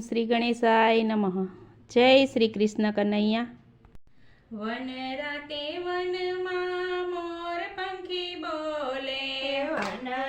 શ્રી ગણેશાય નમઃ. જય શ્રી કૃષ્ણ કનૈયા. વન રાતે વનમાં મોર પંખી બોલે. વન